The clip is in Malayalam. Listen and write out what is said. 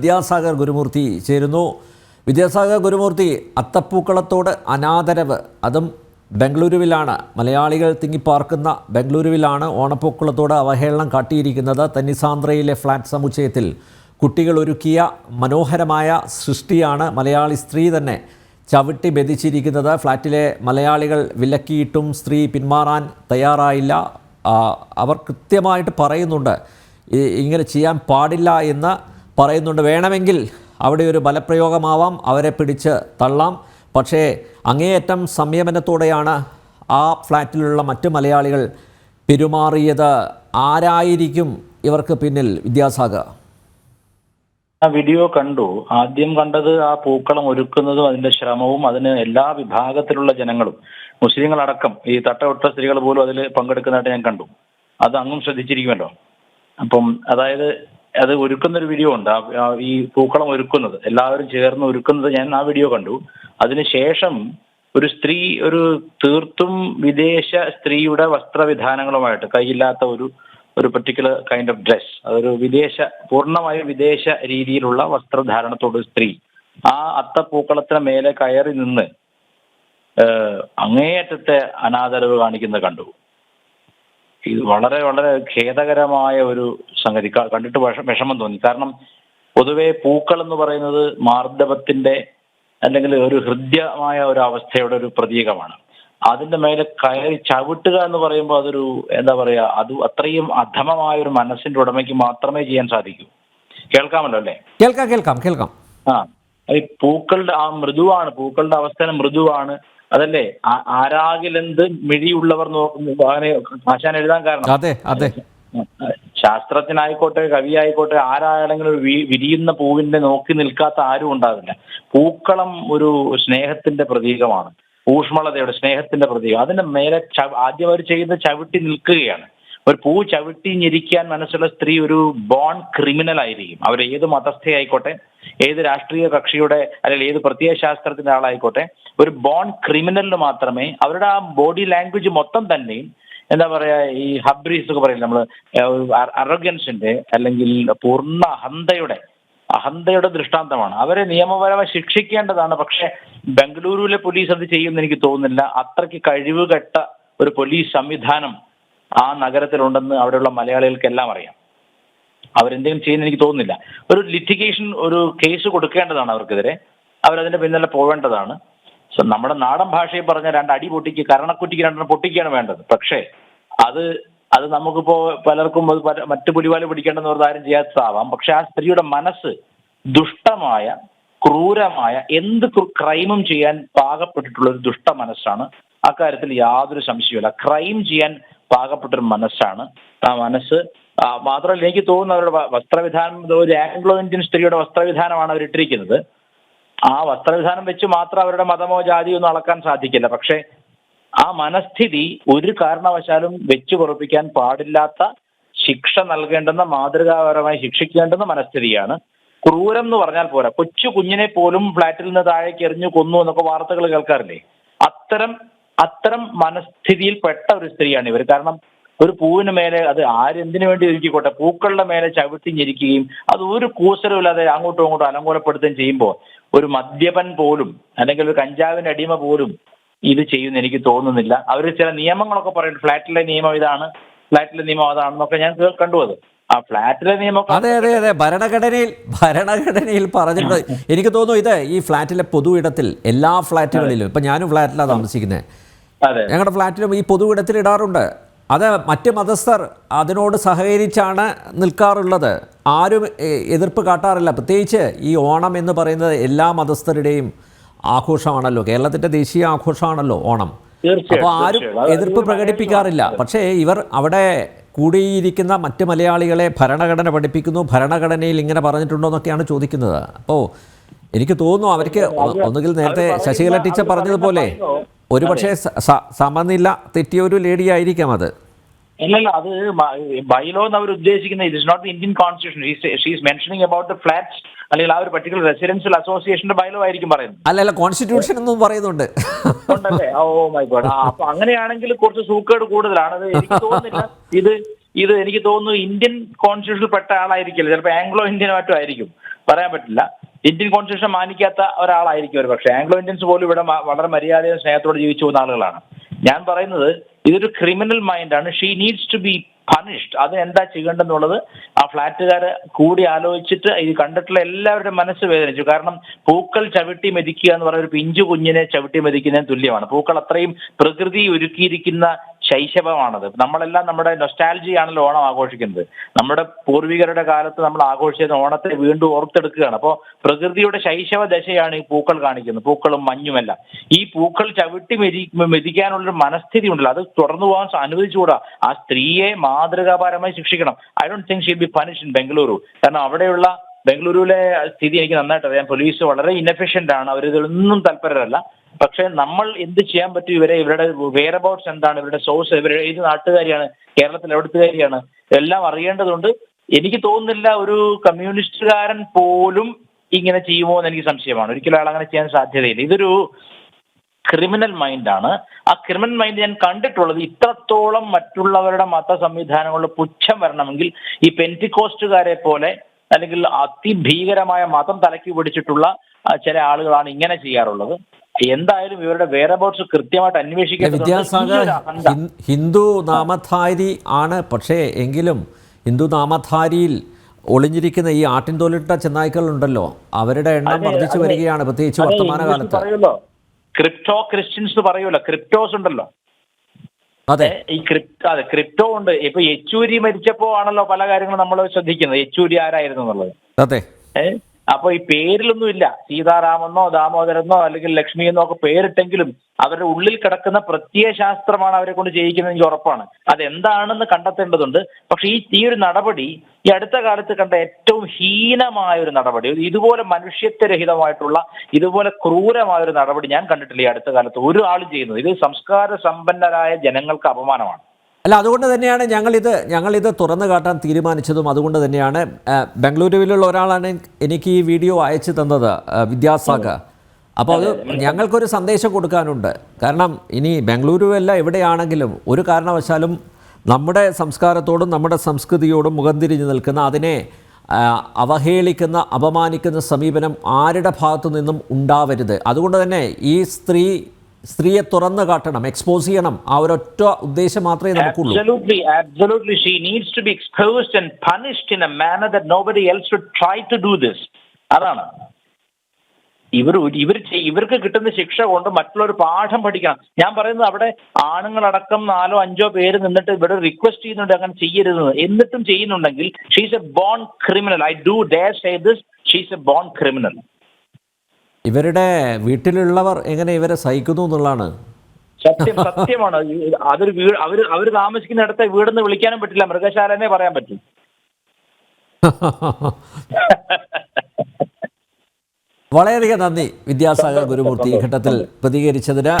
വിദ്യാസാഗർ ഗുരുമൂർത്തി ചേരുന്നു. വിദ്യാസാഗർ ഗുരുമൂർത്തി അത്തപ്പൂക്കളത്തോട് അനാദരവ്. അതും ബംഗളൂരുവിലാണ്. മലയാളികൾ തിങ്ങിപ്പാർക്കുന്ന ബംഗളൂരുവിലാണ് ഓണപ്പൂക്കളത്തോട് അവഹേളനം കാട്ടിയിരിക്കുന്നത്. തന്നിസാന്ദ്രയിലെ ഫ്ലാറ്റ് സമുച്ചയത്തിൽ കുട്ടികൾ ഒരുക്കിയ മനോഹരമായ സൃഷ്ടിയാണ് മലയാളി സ്ത്രീ തന്നെ ചവിട്ടി ബെതിച്ചിരിക്കുന്നത് ഫ്ലാറ്റിലെ മലയാളികൾ വിലക്കിയിട്ടും സ്ത്രീ പിന്മാറാൻ തയ്യാറായില്ല. അവർ കൃത്യമായിട്ട് പറയുന്നുണ്ട്. ഇങ്ങനെ ചെയ്യാൻ പാടില്ല എന്ന് പറയുന്നുണ്ട് വേണമെങ്കിൽ അവിടെ ഒരു ബലപ്രയോഗമാവാം അവരെ പിടിച്ച് തള്ളാം. പക്ഷേ അങ്ങേയറ്റം സംയമനത്തോടെയാണ് ആ ഫ്ലാറ്റിലുള്ള മറ്റ് മലയാളികൾ പെരുമാറിയത്. ആരായിരിക്കും ഇവർക്ക് പിന്നിൽ? വിദ്യാസാഗർ. ആ വീഡിയോ കണ്ടു. ആദ്യം കണ്ടത് ആ പൂക്കളം ഒരുക്കുന്നതും അതിന്റെ ശ്രമവും അതിന് എല്ലാ വിഭാഗത്തിലുള്ള ജനങ്ങളും മുസ്ലിങ്ങളടക്കം ഈ തട്ടവിട്ട സ്ത്രീകൾ പോലും അതിൽ പങ്കെടുക്കുന്നതായിട്ട് ഞാൻ കണ്ടു. അത് അങ്ങും ശ്രദ്ധിച്ചിരിക്കുമല്ലോ. അപ്പം അതായത് അത് ഒരുക്കുന്ന ഒരു വീഡിയോ ഉണ്ട് ഈ പൂക്കളം ഒരുക്കുന്നത്. എല്ലാവരും ചേർന്ന് ഒരുക്കുന്നത് ഞാൻ ആ വീഡിയോ കണ്ടു. അതിനുശേഷം ഒരു സ്ത്രീ ഒരു തീർത്തും വിദേശ സ്ത്രീയുടെ വസ്ത്രവിധാനങ്ങളുമായിട്ട് കയ്യില്ലാത്ത ഒരു ഒരു പെർട്ടിക്കുലർ കൈൻഡ് ഓഫ് ഡ്രസ് അതൊരു വിദേശ പൂർണമായും വിദേശ രീതിയിലുള്ള വസ്ത്രധാരണത്തോട് സ്ത്രീ ആ അത്തപ്പൂക്കളത്തിന് മേലെ കയറി നിന്ന് അങ്ങേയറ്റത്തെ അനാദരവ് കാണിക്കുന്നത് കണ്ടു. ഇത് വളരെ വളരെ ഖേദകരമായ ഒരു സംഗതി. കണ്ടിട്ട് വിഷ- വിഷമം തോന്നി. കാരണം പൊതുവെ പൂക്കൾ എന്ന് പറയുന്നത് മാർദ്ദവത്തിന്റെ അല്ലെങ്കിൽ ഒരു ഹൃദ്യമായ ഒരു അവസ്ഥയുടെ ഒരു പ്രതീകമാണ്. അതിന്റെ മേലെ കയറി ചവിട്ടുക എന്ന് പറയുമ്പോൾ അതൊരു എന്താ പറയാ അത് അത്രയും അധമമായ ഒരു മനസ്സിന്റെ ഉടമയ്ക്ക് മാത്രമേ ചെയ്യാൻ സാധിക്കൂ. കേൾക്കാമല്ലോ അല്ലേ? കേൾക്കാം കേൾക്കാം കേൾക്കാം. ആ. ഈ പൂക്കളുടെ ആ മൃദുവാണ് പൂക്കളുടെ അവസ്ഥ മൃദുവാണ് അതല്ലേ? ആരാകിലെന്ത് മിഴിയുള്ളവർ അങ്ങനെ ആശാൻ എഴുതാൻ കാരണം. അതെ അതെ. ശാസ്ത്രജ്ഞനായിക്കോട്ടെ കവിയായിക്കോട്ടെ ആരാണെങ്കിലും വിരിയുന്ന പൂവിന്റെ നോക്കി നിൽക്കാത്ത ആരും ഉണ്ടാവില്ല. പൂക്കളം ഒരു സ്നേഹത്തിന്റെ പ്രതീകമാണ്. ഊഷ്മളതയുടെ സ്നേഹത്തിന്റെ പ്രതീകം. അതിന്റെ മേലെ ആദ്യം അവർ ചെയ്യുന്ന ചവിട്ടി നിൽക്കുകയാണ്. ഒരു പൂ ചവിട്ടി ഞെരിക്കാൻ മനസ്സുള്ള സ്ത്രീ ഒരു ബോൺ ക്രിമിനൽ ആയിരിക്കും. അവർ ഏത് മതസ്ഥയായിക്കോട്ടെ ഏത് രാഷ്ട്രീയ കക്ഷിയുടെ അല്ലെങ്കിൽ ഏത് പ്രത്യയ ശാസ്ത്രത്തിന്റെ ആളായിക്കോട്ടെ ഒരു ബോൺ ക്രിമിനലിന് മാത്രമേ അവരുടെ ആ ബോഡി ലാംഗ്വേജ് മൊത്തം തന്നെയും എന്താ പറയാ ഈ ഹബ്രീസ് ഒക്കെ പറയില്ല നമ്മൾ അറോഗൻസിന്റെ അല്ലെങ്കിൽ പൂർണ അഹന്തയുടെ അഹന്തയുടെ ദൃഷ്ടാന്തമാണ്. അവരെ നിയമപരമായി ശിക്ഷിക്കേണ്ടതാണ്. പക്ഷെ ബംഗളൂരുവിലെ പോലീസ് അത് ചെയ്യുമെന്ന് എനിക്ക് തോന്നുന്നില്ല. അത്രയ്ക്ക് കഴിവുകെട്ട ഒരു പോലീസ് സംവിധാനം ആ നഗരത്തിലുണ്ടെന്ന് അവിടെയുള്ള മലയാളികൾക്കെല്ലാം അറിയാം. അവരെന്തെങ്കിലും ചെയ്യുന്ന എനിക്ക് തോന്നുന്നില്ല. ഒരു ലിറ്റിഗേഷൻ ഒരു കേസ് കൊടുക്കേണ്ടതാണ് അവർക്കെതിരെ. അവരതിന്റെ പിന്നാലെ പോവേണ്ടതാണ്. സോ നമ്മുടെ നാടൻ ഭാഷയിൽ പറഞ്ഞ രണ്ട് അടി പൊട്ടിക്ക് കരണക്കുറ്റിക്ക് രണ്ടെണ്ണം പൊട്ടിക്കുകയാണ് വേണ്ടത്. പക്ഷേ അത് അത് നമുക്കിപ്പോ പലർക്കും അത് മറ്റു പുലിവാൽ പിടിക്കേണ്ടെന്ന് ഒരു ആരും ചെയ്യാത്തതാവാം. പക്ഷെ ആ സ്ത്രീയുടെ മനസ്സ് ദുഷ്ടമായ ക്രൂരമായ എന്ത് ക്രു- ക്രൈമും ചെയ്യാൻ പാകപ്പെട്ടിട്ടുള്ള ഒരു ദുഷ്ട മനസ്സാണ്. അക്കാര്യത്തിൽ യാതൊരു സംശയമില്ല ക്രൈം ചെയ്യാൻ പാകപ്പെട്ടൊരു മനസ്സാണ്. ആ മനസ്സ് മാത്രമല്ല എനിക്ക് തോന്നുന്നു അവരുടെ വസ്ത്രവിധാനം ഒരു ആംഗ്ലോ ഇന്ത്യൻ സ്ത്രീയുടെ വസ്ത്രവിധാനമാണ് അവർ ഇട്ടിരിക്കുന്നത് ആ വസ്ത്രവിധാനം വെച്ച് മാത്രം അവരുടെ മതമോ ജാതിയോ ഒന്നും അളക്കാൻ സാധിക്കില്ല. പക്ഷേ ആ മനസ്ഥിതി ഒരു കാരണവശാലും വെച്ചു കുറപ്പിക്കാൻ പാടില്ലാത്ത ശിക്ഷ നൽകേണ്ടെന്ന മാതൃകാപരമായി ശിക്ഷിക്കേണ്ടുന്ന മനസ്ഥിതിയാണ്. ക്രൂരം എന്ന് പറഞ്ഞാൽ പോരാ. കൊച്ചു കുഞ്ഞിനെ പോലും ഫ്ലാറ്റിൽ നിന്ന് താഴേക്ക് എറിഞ്ഞു കൊന്നു എന്നൊക്കെ വാർത്തകൾ കേൾക്കാറില്ലേ? അത്തരം അത്തരം മനസ്ഥിതിയിൽ പെട്ട ഒരു സ്ത്രീയാണ് ഇവർ കാരണം ഒരു പൂവിന് മേലെ അത് ആരെന്തിനു വേണ്ടി ഒരുക്കിക്കോട്ടെ? പൂക്കളുടെ മേലെ ചവിട്ടി ഞെരിക്കുകയും അത് ഒരു കൂസലുമില്ലാതെ അങ്ങോട്ടും ഇങ്ങോട്ടും അലങ്കോലപ്പെടുത്തുകയും ചെയ്യുമ്പോൾ ഒരു മദ്യപൻ പോലും അല്ലെങ്കിൽ ഒരു കഞ്ചാവിന്റെ അടിമ പോലും ഇത് ചെയ്യുന്ന എനിക്ക് തോന്നുന്നില്ല. അവർ ചില നിയമങ്ങളൊക്കെ പറയുന്നു ഫ്ലാറ്റിലെ നിയമം ഇതാണ് ഫ്ലാറ്റിലെ നിയമം അതാണെന്നൊക്കെ ഞാൻ കണ്ടു അത് ആ ഫ്ലാറ്റിലെ നിയമം അതെ അതെ അതെ. ഭരണഘടനയിൽ ഭരണഘടനയിൽ പറഞ്ഞിട്ടുണ്ട്. എനിക്ക് തോന്നുന്നു ഇത് ഈ ഫ്ലാറ്റിലെ പൊതു ഇടത്തിൽ എല്ലാ ഫ്ലാറ്റുകളിലും ഇപ്പൊ ഞാനും ഫ്ലാറ്റിലാണ് താമസിക്കുന്നത്. ഞങ്ങളുടെ ഫ്ലാറ്റിലും ഈ പൊതുവിടത്തിൽ ഇടാറുണ്ട്. അത് മറ്റ് മതസ്ഥർ അതിനോട് സഹകരിച്ചാണ് നിൽക്കാറുള്ളത്. ആരും എതിർപ്പ് കാട്ടാറില്ല. പ്രത്യേകിച്ച് ഈ ഓണം എന്ന് പറയുന്നത് എല്ലാ മതസ്ഥരുടെയും ആഘോഷമാണല്ലോ. കേരളത്തിന്റെ ദേശീയ ആഘോഷമാണല്ലോ ഓണം. അപ്പോൾ ആരും എതിർപ്പ് പ്രകടിപ്പിക്കാറില്ല. പക്ഷേ ഇവർ അവിടെ കൂടിയിരിക്കുന്ന മറ്റ് മലയാളികളെ ഭരണഘടന പഠിപ്പിക്കുന്നു. ഭരണഘടനയിൽ ഇങ്ങനെ പറഞ്ഞിട്ടുണ്ടോ എന്നൊക്കെയാണ് ചോദിക്കുന്നത്. അപ്പോൾ എനിക്ക് തോന്നുന്നു അവർക്ക് ഒന്നുകിൽ നേരത്തെ ശശികല ടീച്ചർ പറഞ്ഞതുപോലെ സ- സ- സമനില തെറ്റിയ ഒരു ലേഡി ആയിരിക്കാം അത്. അല്ലല്ല അത് ബൈലോ എന്ന് അവർ ഉദ്ദേശിക്കുന്നത് it is not the Indian constitution she's mentioning about the flats അല്ലെങ്കിൽ ആ ഒരു പർട്ടിക്കുലർ റെസിഡൻഷ്യൽ അസോസിയേഷന്റെ ബൈലോ ആയിരിക്കും പറയുന്നത്. അല്ലല്ല കോൺസ്റ്റിറ്റ്യൂഷൻ എന്നും പറയുന്നുണ്ട്. ഉണ്ടല്ലേ? ഓ മൈ ഗോഡ് അപ്പൊ അങ്ങനെയാണെങ്കിൽ കുറച്ച് സൂക്കേട് കൂടുതലാണ്. അത് എനിക്ക് തോന്നുന്നില്ല. ഇത് ഇത് എനിക്ക് തോന്നുന്നു ഇന്ത്യൻ കോൺസ്റ്റിറ്റ്യൂഷനിൽ പെട്ട ആളായിരിക്കില്ല. ചിലപ്പോൾ ആംഗ്ലോ ഇന്ത്യൻ മറ്റും ആയിരിക്കും. പറയാൻ പറ്റില്ല. ഇന്ത്യൻ കോൺസ്റ്റിറ്റ്യൂഷൻ മാനിക്കാത്ത ഒരാളായിരിക്കും ഒരു പക്ഷേ. ആംഗ്ലോ ഇന്ത്യൻസ് പോലും ഇവിടെ വളരെ മര്യാദയും സ്നേഹത്തോടെ ജീവിച്ചു പോകുന്ന ആളുകളാണ്. ഞാൻ പറയുന്നത് ഇതൊരു criminal മൈൻഡാണ് she needs to be punished അത് എന്താ ചെയ്യേണ്ടെന്നുള്ളത് ആ ഫ്ലാറ്റുകാർ കൂടി ആലോചിച്ചിട്ട് ഇത് കണ്ടിട്ടുള്ള എല്ലാവരുടെ മനസ്സ് വേദനിച്ചു. കാരണം പൂക്കൾ ചവിട്ടി മെതിക്കുക എന്ന് പറയുന്ന ഒരു പിഞ്ചു കുഞ്ഞിനെ ചവിട്ടി മെതിക്കുന്നതിന് തുല്യമാണ്. പൂക്കൾ അത്രയും പ്രകൃതി ഒരുക്കിയിരിക്കുന്ന ശൈശവമാണത്. നമ്മളെല്ലാം നമ്മുടെ നൊസ്റ്റാലജി ആണല്ലോ ഓണം ആഘോഷിക്കുന്നത്. നമ്മുടെ പൂർവികരുടെ കാലത്ത് നമ്മൾ ആഘോഷിച്ച ഓണത്തെ വീണ്ടും ഓർത്തെടുക്കുകയാണ്. അപ്പോൾ പ്രകൃതിയുടെ ശൈശവ ദശയാണ് ഈ പൂക്കൾ കാണിക്കുന്നത്. പൂക്കളും മഞ്ഞുമെല്ലാം. ഈ പൂക്കൾ ചവിട്ടി മെതി മെതിക്കാനുള്ളൊരു മനസ്ഥിതി ഉണ്ടല്ലോ അത് തുടർന്നു പോകാൻ അനുവദിച്ചുകൂടാ. ആ സ്ത്രീയെ മാതൃകാപരമായി ശിക്ഷിക്കണം. I don't think she'll be punish in Bengaluru കാരണം അവിടെയുള്ള ബംഗളൂരുവിലെ സ്ഥിതി എനിക്ക് നന്നായിട്ട് അറിയാം പോലീസ് വളരെ ഇൻഎഫിഷ്യന്റ് ആണ്. അവർ തൽപരരല്ല. പക്ഷെ നമ്മൾ എന്ത് ചെയ്യാൻ പറ്റും ഇവരെ ഇവരുടെ വെയർ അബൌട്ട്സ് എന്താണ് ഇവരുടെ സോഴ്സ് ഇവരുടെ ഏത് നാട്ടുകാരിയാണ് കേരളത്തിൽ എവിടുത്തുകാരിയാണ് എല്ലാം അറിയേണ്ടതുണ്ട്. എനിക്ക് തോന്നുന്നില്ല ഒരു കമ്മ്യൂണിസ്റ്റുകാരൻ പോലും ഇങ്ങനെ ചെയ്യുമോ എന്ന് എനിക്ക് സംശയമാണ്. ഒരിക്കലും അയാൾ അങ്ങനെ ചെയ്യാൻ സാധ്യതയില്ല. ഇതൊരു ക്രിമിനൽ മൈൻഡാണ് ആ ക്രിമിനൽ മൈൻഡ് ഞാൻ കണ്ടിട്ടുള്ളത് ഇത്രത്തോളം മറ്റുള്ളവരുടെ മത സംവിധാനങ്ങളുടെ പുച്ഛം വരണമെങ്കിൽ ഈ പെന്റിക്കോസ്റ്റുകാരെ പോലെ അല്ലെങ്കിൽ അതിഭീകരമായ മതം തലക്കി പിടിച്ചിട്ടുള്ള ചില ആളുകളാണ് ഇങ്ങനെ ചെയ്യാറുള്ളത്. എന്തായാലും ഇവരുടെ വേറബൌട്ട്സ് കൃത്യമായിട്ട് അന്വേഷിക്കേണ്ടതുണ്ട്. ഈ വിദ്യാസാഗർ ഹിന്ദു നാമധാരി ആണ്. പക്ഷേ എങ്കിലും ഹിന്ദു നാമധാരിയിൽ ഒളിഞ്ഞിരിക്കുന്ന ഈ ആട്ടിൻതോലിട്ട ചെന്നായ്ക്കൾ ഉണ്ടല്ലോ അവരുടെ എണ്ണം വർദ്ധിച്ചു വരികയാണ് പ്രത്യേകിച്ച് വർത്തമാന കാലത്ത്. ക്രിപ്റ്റോ ക്രിസ്ത്യൻസ് പറയുമല്ലോ. ക്രിപ്റ്റോസ് ഉണ്ടല്ലോ. അതെ. ഈ ക്രിപ്റ്റോ അതെ ക്രിപ്റ്റോ ഉണ്ട്. ഇപ്പൊ യെച്ചൂരി മരിച്ചപ്പോ ആണല്ലോ പല കാര്യങ്ങളും നമ്മൾ ശ്രദ്ധിക്കുന്നത്. യെച്ചൂരി ആരായിരുന്നു എന്നുള്ളത്? അതെ. ഏ? അപ്പൊ ഈ പേരിലൊന്നുമില്ല സീതാരാമെന്നോ ദാമോദരനോ അല്ലെങ്കിൽ ലക്ഷ്മി എന്നോ ഒക്കെ പേരിട്ടെങ്കിലും അവരുടെ ഉള്ളിൽ കിടക്കുന്ന പ്രത്യയ ശാസ്ത്രമാണ് അവരെ കൊണ്ട് ചെയ്യിക്കുന്നത് എനിക്ക് ഉറപ്പാണ്. അതെന്താണെന്ന് കണ്ടെത്തേണ്ടതുണ്ട്. പക്ഷെ ഈ ഈ ഒരു നടപടി ഈ അടുത്ത കാലത്ത് കണ്ട ഏറ്റവും ഹീനമായ ഒരു നടപടി ഇതുപോലെ മനുഷ്യത്വരഹിതമായിട്ടുള്ള ഇതുപോലെ ക്രൂരമായ ഒരു നടപടി ഞാൻ കണ്ടിട്ടില്ല ഈ അടുത്ത കാലത്ത്. ഒരു ആളും ചെയ്യുന്നത്. ഇത് സംസ്കാര സമ്പന്നരായ ജനങ്ങൾക്ക് അപമാനമാണ്. അല്ല അതുകൊണ്ട് തന്നെയാണ് ഞങ്ങളിത് ഞങ്ങളിത് തുറന്നു കാട്ടാൻ തീരുമാനിച്ചതും അതുകൊണ്ട് തന്നെയാണ് ബംഗളൂരുവിലുള്ള ഒരാളാണ് എനിക്ക് ഈ വീഡിയോ അയച്ചു തന്നത് വിദ്യാസാഗർ. അപ്പോൾ അത് ഞങ്ങൾക്കൊരു സന്ദേശം കൊടുക്കാനുണ്ട്. കാരണം ഇനി ബംഗളൂരുവല്ല എവിടെയാണെങ്കിലും ഒരു കാരണവശാലും നമ്മുടെ സംസ്കാരത്തോടും നമ്മുടെ സംസ്കൃതിയോടും മുഖം തിരിഞ്ഞു നിൽക്കുന്ന അതിനെ അവഹേളിക്കുന്ന അപമാനിക്കുന്ന സമീപനം ആരുടെ ഭാഗത്തു നിന്നും ഉണ്ടാവരുത്? അതുകൊണ്ട് തന്നെ ഈ സ്ത്രീ സ്ത്രീയെ തുറന്നു കാട്ടണം എക്സ്പോസ് ചെയ്യണം. ആ ഒരൊറ്റ ഉദ്ദേശം മാത്രമേ നമുക്കുള്ളൂ. അതാണ്. ഇവർ ഇവർ ഇവർക്ക് കിട്ടുന്ന ശിക്ഷ കൊണ്ട് മറ്റുള്ളവർ പാഠം പഠിക്കണം. ഞാൻ പറയുന്നത് അവിടെ ആണുങ്ങളടക്കം നാലോ അഞ്ചോ പേര് നിന്നിട്ട് ഇവിടെ റിക്വസ്റ്റ് ചെയ്യുന്നുണ്ട് അങ്ങനെ ചെയ്യരുത്. എന്നിട്ടും ചെയ്യുന്നുണ്ടെങ്കിൽ she's a born criminal I do dare say this she's a born criminal ഇവരുടെ വീട്ടിലുള്ളവർ എങ്ങനെ ഇവരെ സഹിക്കുന്നു എന്നുള്ളതാണ്? സത്യം സത്യമാണ്. അതൊരു വീട് അവർ അവർ താമസിക്കുന്നിടത്തെ വീടെന്ന് വിളിക്കാനും പറ്റില്ല. മൃഗശാലനെ പറയാൻ പറ്റും. വളരെയധികം നന്ദി വിദ്യാസാഗർ ഗുരുമൂർത്തി ഈ ഘട്ടത്തിൽ പ്രതികരിച്ചതിന്.